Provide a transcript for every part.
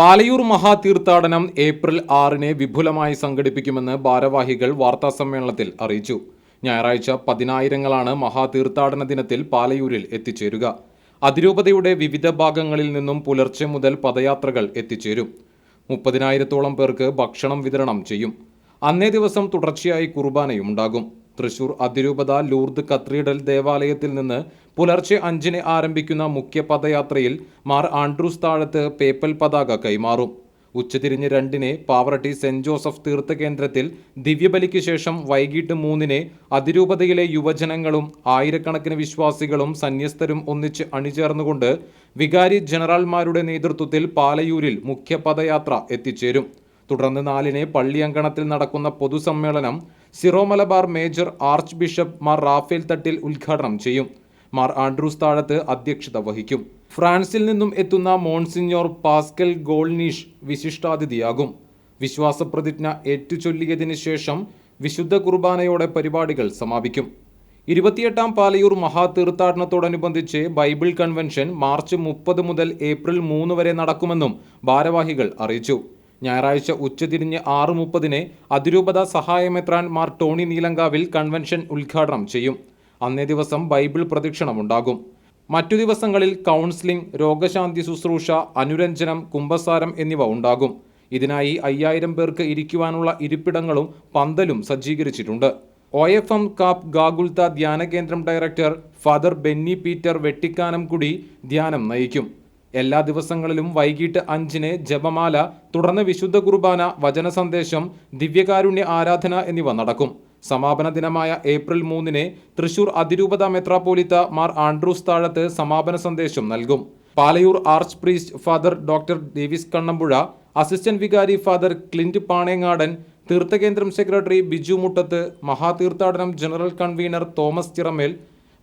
Palayur മഹാതീർത്ഥാടനം April ആറിന് വിപുലമായി സംഘടിപ്പിക്കുമെന്ന് ഭാരവാഹികൾ വാർത്താസമ്മേളനത്തിൽ അറിയിച്ചു. ഞായറാഴ്ച പതിനായിരങ്ങളാണ് മഹാതീർത്ഥാടന ദിനത്തിൽ പാലയൂരിൽ എത്തിച്ചേരുക. അതിരൂപതയുടെ വിവിധ ഭാഗങ്ങളിൽ നിന്നും പുലർച്ചെ മുതൽ പദയാത്രകൾ എത്തിച്ചേരും. മുപ്പതിനായിരത്തോളം പേർക്ക് ഭക്ഷണം വിതരണം ചെയ്യും. അന്നേ ദിവസം തുടർച്ചയായി കുർബാനയും ഉണ്ടാകും തൃശൂർ അതിരൂപത ലൂർദ് കത്രീഡൽ ദേവാലയത്തിൽ നിന്ന് പുലർച്ചെ അഞ്ചിന് ആരംഭിക്കുന്ന മുഖ്യ പദയാത്രയിൽ മാർ ആൻഡ്രൂസ് താഴത്ത് പേപ്പൽ പതാക കൈമാറും. ഉച്ചതിരിഞ്ഞ് രണ്ടിന് പാവറട്ടി സെന്റ് ജോസഫ് തീർത്ഥകേന്ദ്രത്തിൽ ദിവ്യബലിക്ക് ശേഷം വൈകിട്ട് മൂന്നിന് അതിരൂപതയിലെ യുവജനങ്ങളും ആയിരക്കണക്കിന് വിശ്വാസികളും സന്യസ്തരും ഒന്നിച്ച് അണിചേർന്നുകൊണ്ട് വികാരി ജനറൽമാരുടെ നേതൃത്വത്തിൽ പാലയൂരിൽ മുഖ്യ പദയാത്ര എത്തിച്ചേരും. തുടർന്ന് നാലിന് പള്ളിയങ്കണത്തിൽ നടക്കുന്ന പൊതുസമ്മേളനം Syro Malabar major archbishop Mar Raphael Thattil ഉദ്ഘാടനം ചെയ്യും. മാർ ആൻഡ്രൂസ് താഴത്ത് അധ്യക്ഷത വഹിക്കും. ഫ്രാൻസിൽ നിന്നും എത്തുന്ന മോൺസിഞ്ഞോർ പാസ്കൽ ഗോൾനീഷ് വിശിഷ്ടാതിഥിയാകും. വിശ്വാസപ്രതിജ്ഞ ഏറ്റുചൊല്ലിയതിനു ശേഷം വിശുദ്ധ കുർബാനയോടെ പരിപാടികൾ സമാപിക്കും. ഇരുപത്തിയെട്ടാം പാലയൂർ മഹാതീർത്ഥാടനത്തോടനുബന്ധിച്ച് ബൈബിൾ കൺവെൻഷൻ മാർച്ച് മുപ്പത് മുതൽ ഏപ്രിൽ മൂന്ന് വരെ നടക്കുമെന്നും ഭാരവാഹികൾ അറിയിച്ചു. ഞായറാഴ്ച ഉച്ചതിരിഞ്ഞ് ആറ് മുപ്പതിന് അതിരൂപത സഹായമെത്രാൻ മാർ ടോണി നീലങ്കാവിൽ കൺവെൻഷൻ ഉദ്ഘാടനം ചെയ്യും. അന്നേ ദിവസം ബൈബിൾ പ്രദക്ഷിണമുണ്ടാകും. മറ്റു ദിവസങ്ങളിൽ കൗൺസിലിംഗ് രോഗശാന്തി ശുശ്രൂഷ അനുരഞ്ജനം കുംഭസാരം എന്നിവ ഉണ്ടാകും. ഇതിനായി അയ്യായിരം പേർക്ക് ഇരിക്കുവാനുള്ള ഇരിപ്പിടങ്ങളും പന്തലും സജ്ജീകരിച്ചിട്ടുണ്ട്. ഒ എഫ് എം കാപ്പ് ഗാഗുൽത്ത ധ്യാന കേന്ദ്രം director father Benny Peter Vettikkanam കൂടി ധ്യാനം നയിക്കും. എല്ലാ ദിവസങ്ങളിലും വൈകിട്ട് അഞ്ചിന് ജപമാല തുടർന്ന് വിശുദ്ധ കുർബാന വചന സന്ദേശം ദിവ്യകാരുണ്യ ആരാധന എന്നിവ നടക്കും. സമാപന ദിനമായ ഏപ്രിൽ മൂന്നിന് തൃശൂർ അതിരൂപത മെത്രാപ്പോലിത്ത മാർ ആൻഡ്രൂസ് താഴത്ത് സമാപന സന്ദേശം നൽകും. Palayur archpriest father doctor Davis Kannampuzha assistant വികാരി ഫാദർ ക്ലിന്റ് പാണേങ്ങാടൻ തീർത്ഥകേന്ദ്രം secretary Biju Muttath മഹാതീർത്ഥാടനം general convener Thomas Chiramel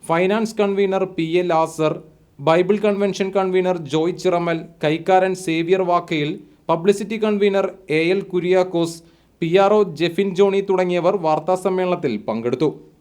finance convener P A Lazar Bible convention convener Joy Chiramal കൈക്കാരൻ Xavier Vakkayil publicity convener A L Kuriakose P R O Jefin Johny തുടങ്ങിയവർ വാർത്താസമ്മേളനത്തിൽ പങ്കെടുത്തു.